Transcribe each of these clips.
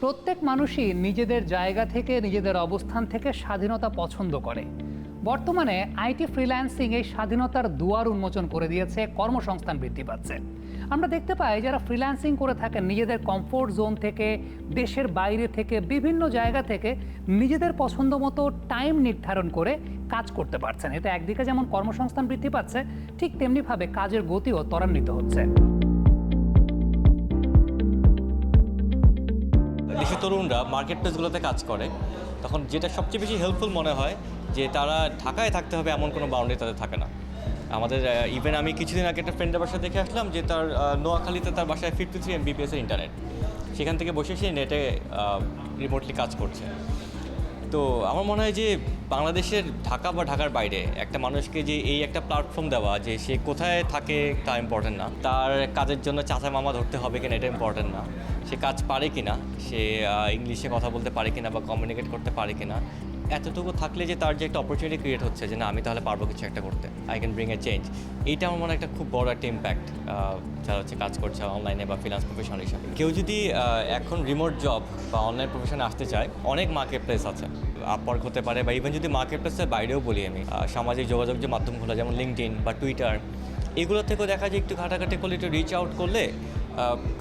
প্রত্যেক মানুষই নিজেদের জায়গা থেকে, নিজেদের অবস্থান থেকে স্বাধীনতা পছন্দ করে। বর্তমানে আইটি ফ্রিল্যান্সিং এই স্বাধীনতার দুয়ার উন্মোচন করে দিয়েছে, কর্মসংস্থান বৃদ্ধি পাচ্ছে। আমরা দেখতে পাই যারা ফ্রিল্যান্সিং করে থাকেন, নিজেদের কমফোর্ট জোন থেকে, দেশের বাইরে থেকে, বিভিন্ন জায়গা থেকে নিজেদের পছন্দ মতো টাইম নির্ধারণ করে কাজ করতে পারছেন। এতে একদিকে যেমন কর্মসংস্থান বৃদ্ধি পাচ্ছে, ঠিক তেমনিভাবে কাজের গতিও ত্বরান্বিত হচ্ছে। দেশের তরুণরা মার্কেট প্লেসগুলোতে কাজ করে, তখন যেটা সবচেয়ে বেশি হেল্পফুল মনে হয় যে তারা ঢাকায় থাকতে হবে এমন কোনো বাউন্ডারি তাদের থাকে না। আমাদের ইভেন আমি কিছুদিন আগে একটা ফ্রেন্ডের বাসায় দেখে আসলাম যে তার নোয়াখালীতে তার বাসায় ফিফটি থ্রি এমবিপিএসের ইন্টারনেট সেখান থেকে বসে সে নেটে রিমোটলি কাজ করছে। তো আমার মনে হয় যে বাংলাদেশের ঢাকা বা ঢাকার বাইরে একটা মানুষকে যে এই একটা প্ল্যাটফর্ম দেওয়া যে সে কোথায় থাকে তা ইম্পর্টেন্ট না। তার কাজের জন্য চাচা মামা ধরতে হবে কিনা এটা ইম্পর্টেন্ট না। সে কাজ পারে কিনা? সে ইংলিশে কথা বলতে পারে কিনা বা কমিউনিকেট করতে পারে কিনা? এতটুকু থাকলে যে তার যে একটা অপরচুনিটি ক্রিয়েট হচ্ছে যে না, আমি তাহলে পারব কিছু একটা করতে I can bring a change এইটা আমার মনে একটা খুব বড় একটা ইম্প্যাক্ট যারা হচ্ছে কাজ করছে অনলাইনে বা ফিনান্স প্রফেশনাল হিসাবে। কেউ যদি এখন রিমোট জব বা অনলাইন প্রফেশনে আসতে চায়, অনেক মার্কেট প্লেস আছে। আপওয়ার্ক হতে পারে বা ইভেন যদি মার্কেট প্লেসের বাইরেও বলি আমি সামাজিক যোগাযোগ যে মাধ্যমগুলো, যেমন লিঙ্কডিন বা টুইটার এগুলো থেকেও দেখা যায় একটু ঘাটাঘাটি করলে, একটু রিচ আউট করলে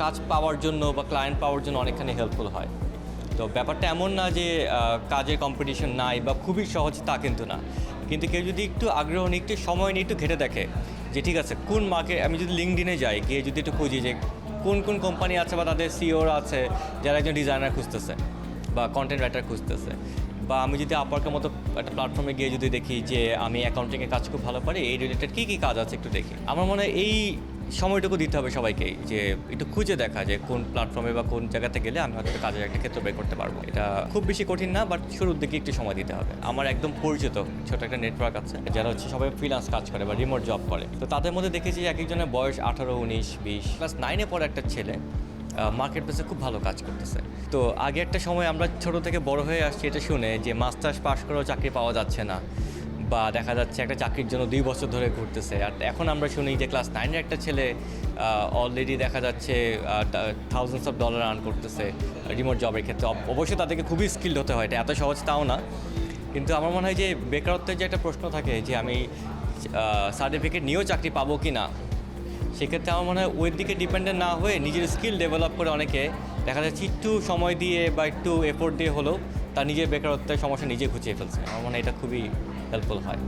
কাজ পাওয়ার জন্য বা ক্লায়েন্ট পাওয়ার জন্য অনেকখানি হেল্পফুল হয়। তো ব্যাপারটা এমন না যে কাজের কম্পিটিশন নাই বা খুবই সহজ তা কিন্তু না। কিন্তু কেউ যদি একটু আগ্রহ নিয়ে, একটু সময় নিয়ে একটু ঘেটে দেখে যে, ঠিক আছে, কোন মার্কেট আমি যদি লিঙ্কডিনে যাই, গিয়ে যদি একটু খুঁজি যে, কোন কোন কোম্পানি আছে বা তাদের সিওর আছে, যারা একজন ডিজাইনার খুঁজতেছে বা কন্টেন্ট রাইটার খুঁজতেছে। বা আমি যদি আপারকের মতো একটা প্ল্যাটফর্মে গিয়ে যদি দেখি যে, আমি অ্যাকাউন্টিংয়ে কাজ খুব ভালো পারি, এই রিলেটেড কী কী কাজ আছে একটু দেখি। আমার মনে হয় এই সময়টুকু দিতে হবে সবাইকেই, যে একটু খুঁজে দেখা যে কোন প্ল্যাটফর্মে বা কোন জায়গাতে গেলে আমি হয়তো কাজের একটা ক্ষেত্র বের করতে পারব। এটা খুব বেশি কঠিন না বাট শুরুর দিকে একটু সময় দিতে হবে। আমার একদম পরিচিত ছোট একটা নেটওয়ার্ক আছে, যারা হচ্ছে সবাই ফ্রিলান্স কাজ করে বা রিমোট জব করে। তো তাদের মধ্যে দেখেছি এক একজনের বয়স আঠারো, উনিশ, বিশ ক্লাস নাইনে পড়ে একটা ছেলে মার্কেট প্লেসে খুব ভালো কাজ করতেছে। তো আগে একটা সময় আমরা ছোট থেকে বড় হয়ে আসছি এটা শুনে যে মাস্টার্স পাস করেও চাকরি পাওয়া যাচ্ছে না। বা দেখা যাচ্ছে একটা চাকরির জন্য দুই বছর ধরে ঘুরতেছে। আর এখন আমরা শুনি যে ক্লাস নাইনের একটা ছেলে অলরেডি দেখা যাচ্ছে থাউজেন্ডস অফ ডলার আর্ন করতেছে রিমোট জবের ক্ষেত্রে। অব- অবশ্যই তাদেরকে খুবই স্কিল্ড হতে হয়, এটা এত সহজ তাও না। কিন্তু আমার মনে হয় যে বেকারত্বের যে একটা প্রশ্ন থাকে যে আমি সার্টিফিকেট নিয়েও চাকরি পাবো কি না, সেক্ষেত্রে আমার মনে হয় ওই দিকে ডিপেন্ডেন্ট না হয়ে নিজের স্কিল ডেভেলপ করে অনেকে, দেখা যাচ্ছে একটু সময় দিয়ে বা একটু এফোর্ট দিয়ে হলেও তার নিজের বেকারত্বের সমস্যা নিজে খুঁজিয়ে ফেলছে। আমার মনে হয় এটা খুবই হেল্পফুল হয়।